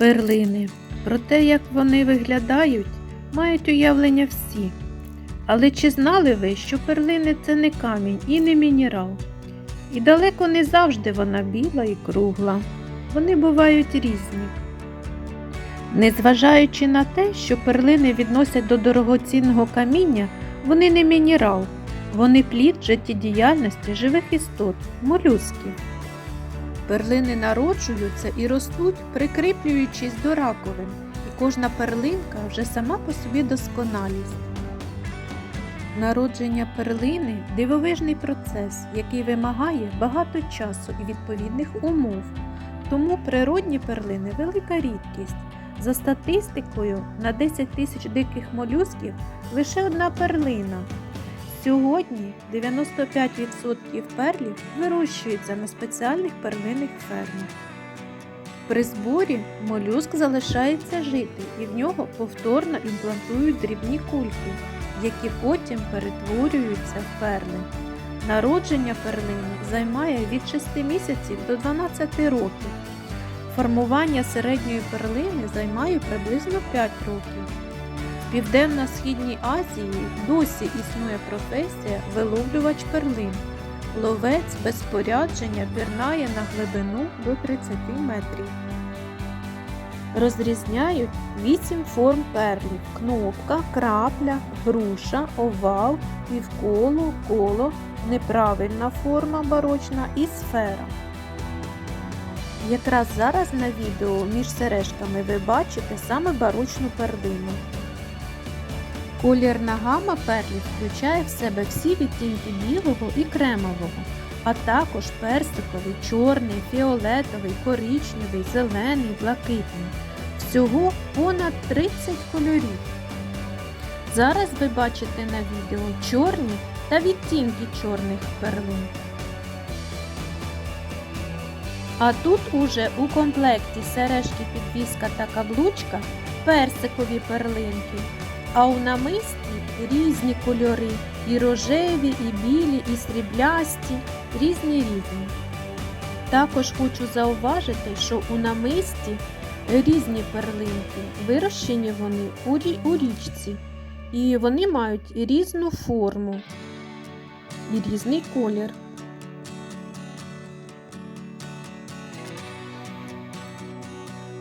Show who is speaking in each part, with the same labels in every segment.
Speaker 1: Перлини. Про те, як вони виглядають, мають уявлення всі. Але чи знали ви, що перлини це не камінь і не мінерал? І далеко не завжди вона біла і кругла. Вони бувають різні. Незважаючи на те, що перлини відносять до дорогоцінного каміння, вони не мінерал, вони плід життєдіяльності живих істот, молюсків. Перлини народжуються і ростуть, прикріплюючись до раковин, і кожна перлинка вже сама по собі досконалість. Народження перлини дивовижний процес, який вимагає багато часу і відповідних умов. Тому природні перлини велика рідкість. За статистикою, на 10 тисяч диких молюсків лише одна перлина. Сьогодні 95% перлів вирощуються на спеціальних перлинних фермах. При зборі молюск залишається жити і в нього повторно імплантують дрібні кульки, які потім перетворюються в перли. Народження перлини займає від 6 місяців до 12 років. Формування середньої перлини займає приблизно 5 років. Південно-Східній Азії досі існує професія виловлювач перлин. Ловець без спорядження пірнає на глибину до 30 метрів. Розрізняють 8 форм перлів: кнопка, крапля, груша, овал, півколо, коло, неправильна форма барочна і сфера. Якраз зараз на відео між сережками ви бачите саме барочну перлину. Колірна гама перлів включає в себе всі відтінки білого і кремового, а також персиковий, чорний, фіолетовий, коричневий, зелений, блакитний. Всього понад 30 кольорів. Зараз ви бачите на відео чорні та відтінки чорних перлин. А тут уже у комплекті сережки підвіска та каблучка персикові перлинки. А у намисті різні кольори. І рожеві, і білі, і сріблясті, різні різні. Також хочу зауважити, що у намисті різні перлинки, вирощені вони у, рі- у річці, і вони мають різну форму. І різний колір.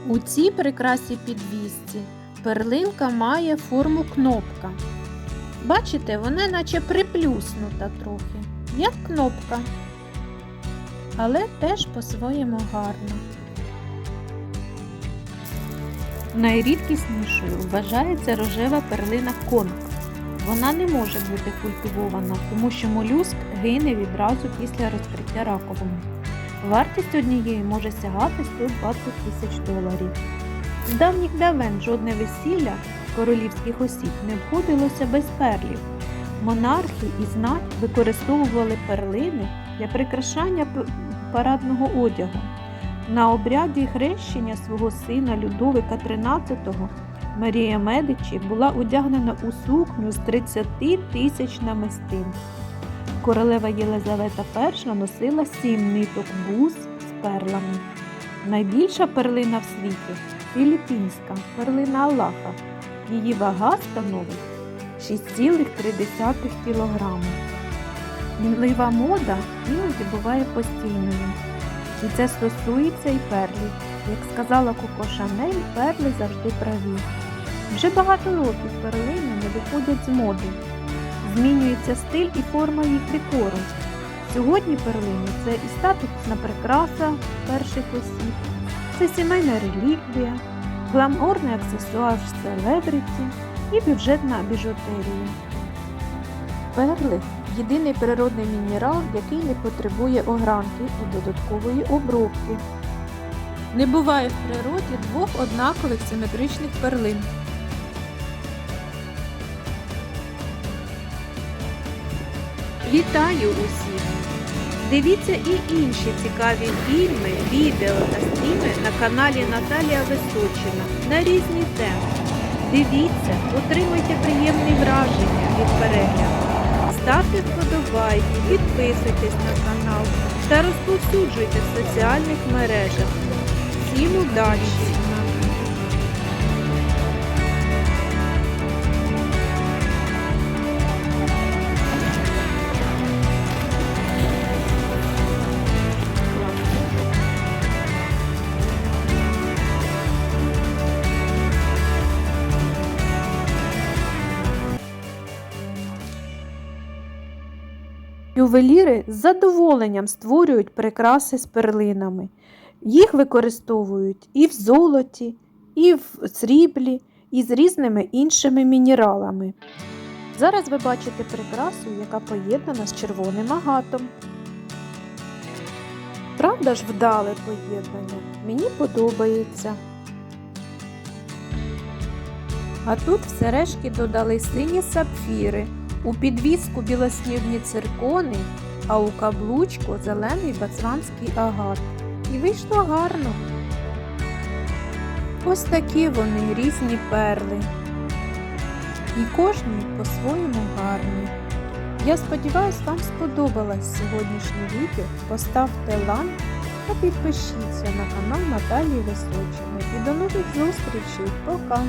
Speaker 1: У цій прикрасі підвісці перлинка має форму кнопка. Бачите, вона наче приплюснута трохи, як кнопка, але теж по-своєму гарна. Найрідкіснішою вважається рожева перлина конг. Вона не може бути культивована, тому що молюск гине відразу після розкриття раковини. Вартість однієї може сягати 120 тисяч доларів. З давніх давен жодне весілля королівських осіб не обходилося без перлів. Монархи і знать використовували перлини для прикрашання парадного одягу. На обряді хрещення свого сина Людовика XIII Марія Медичі була одягнена у сукню з 30 тисяч намистин. Королева Єлизавета І носила сім ниток бус з перлами. Найбільша перлина в світі філіппінська перлина Аллаха. Її вага становить 6,3 кг. Мінлива мода іноді буває постійною. І це стосується і перлів. Як сказала Коко Шанель, перли завжди праві. Вже багато років перлини не виходять з моди. Змінюється стиль і форма їх декору. Сьогодні перлини це і статусна прикраса перших осіб, це сімейна реліквія, гламурний аксесуар селебріті і бюджетна біжутерія. Перли єдиний природний мінерал, який не потребує огранки і додаткової обробки. Не буває в природі двох однакових симетричних перлин. Вітаю усіх! Дивіться і інші цікаві фільми, відео та стріми на каналі Наталія Височина на різні теми. Дивіться, отримуйте приємні враження від перегляду. Ставте вподобайки, підписуйтесь на канал та розповсюджуйте в соціальних мережах. Всім удачі! Ювеліри з задоволенням створюють прикраси з перлинами. Їх використовують і в золоті, і в сріблі, і з різними іншими мінералами. Зараз ви бачите прикрасу, яка поєднана з червоним агатом. Правда ж вдале поєднання? Мені подобається. А тут в сережки додали сині сапфіри, у підвіску білосніжні циркони, а у каблучку зелений бацванський агат. І вийшло гарно. Ось такі вони різні перли. І кожний по-своєму гарний. Я сподіваюся, вам сподобалось сьогоднішнє відео. Поставте лайк та підпишіться на канал Наталії Височиної. І до нових зустрічей. Пока!